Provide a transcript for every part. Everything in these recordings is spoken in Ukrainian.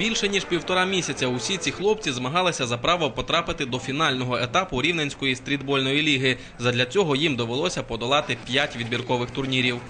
Більше ніж півтора місяця усі ці хлопці змагалися за право потрапити до фінального етапу Рівненської стрітбольної ліги. Задля цього їм довелося подолати п'ять відбіркових турнірів.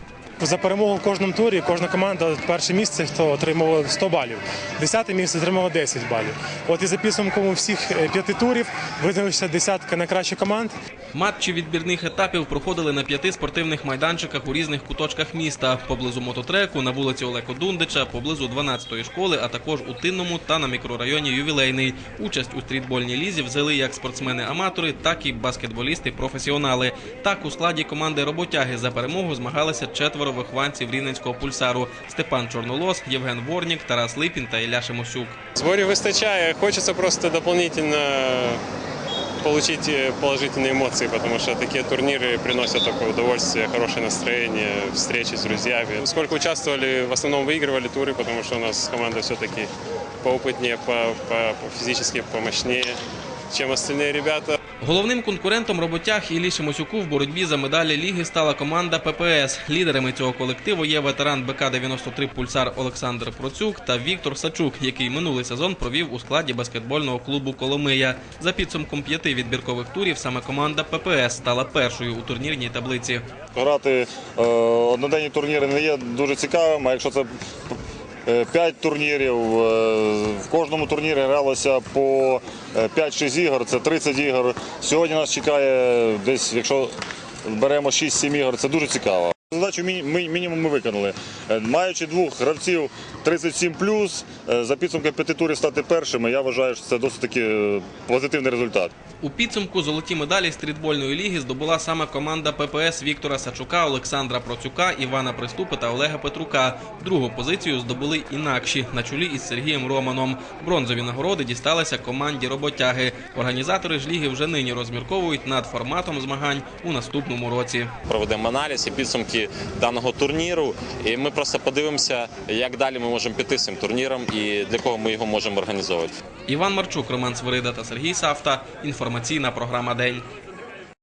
За перемогу в кожному турі кожна команда перше місце, хто отримував 100 балів, десяте місце отримало 10 балів. От і за підсумком всіх е, п'яти турів визначилася десятка найкращих команд. Матчі відбірних етапів проходили на п'яти спортивних майданчиках у різних куточках міста, поблизу мототреку, на вулиці Олеко Дундича, поблизу 12-ї школи, а також у Тинному та на мікрорайоні Ювілейний. Участь у стрітбольній лізі взяли як спортсмени-аматори, так і баскетболісти-професіонали. Так у складі команди роботяги за перемогу змагалися четверо вихованців рівненського пульсару: Степан Чорнолос, Євген Ворнік, Тарас Липін та Ілля Шимосюк. Зборів вистачає. Хочется просто дополнительно получить э, положительные эмоции, потому что такие турниры приносят только удовольствие, хорошее настроение, встречи с друзьями. Сколько участвовали, в основном выигрывали туры, потому что у нас команда все-таки поопытнее, по, по, по физически помощнее, чем остальные ребята. Головним конкурентом роботяг Іллі Шимосюку в боротьбі за медалі ліги стала команда ППС. Лідерами цього колективу є ветеран БК-93 пульсар Олександр Процюк та Віктор Сачук, який минулий сезон провів у складі баскетбольного клубу Коломия. За підсумком п'яти відбіркових турів саме команда ППС стала першою у турнірній таблиці. Грати е, одноденні турніри не є дуже цікавим, а якщо це е, п'ять турнірів, е, в кожному турнірі гралося по е, 5-6 ігор, це 30 ігор. Сьогодні нас чекає десь, якщо беремо 6-7 ігор, це дуже цікаво. Задачу ми- мінімум ми виконали. Е, Маючи двох гравців 37 е, за підсумком п'яти турів стати першими, я вважаю, що це досить таки е, позитивний результат. У підсумку золоті медалі стрітбольної ліги здобула саме команда ППС Віктора Сачука, Олександра Процюка, Івана Приступи та Олега Петрука. Другу позицію здобули інакші на чолі із Сергієм Романом. Бронзові нагороди дісталися команді роботяги. Організатори ж ліги вже нині розмірковують над форматом змагань у наступному році. проведемо аналіз і підсумки даного турніру. І ми просто подивимося, як далі ми можемо піти з цим турніром і для кого ми його можемо організовувати. Іван Марчук, Роман Свирида та Сергій Савта. Інформаційна програма День.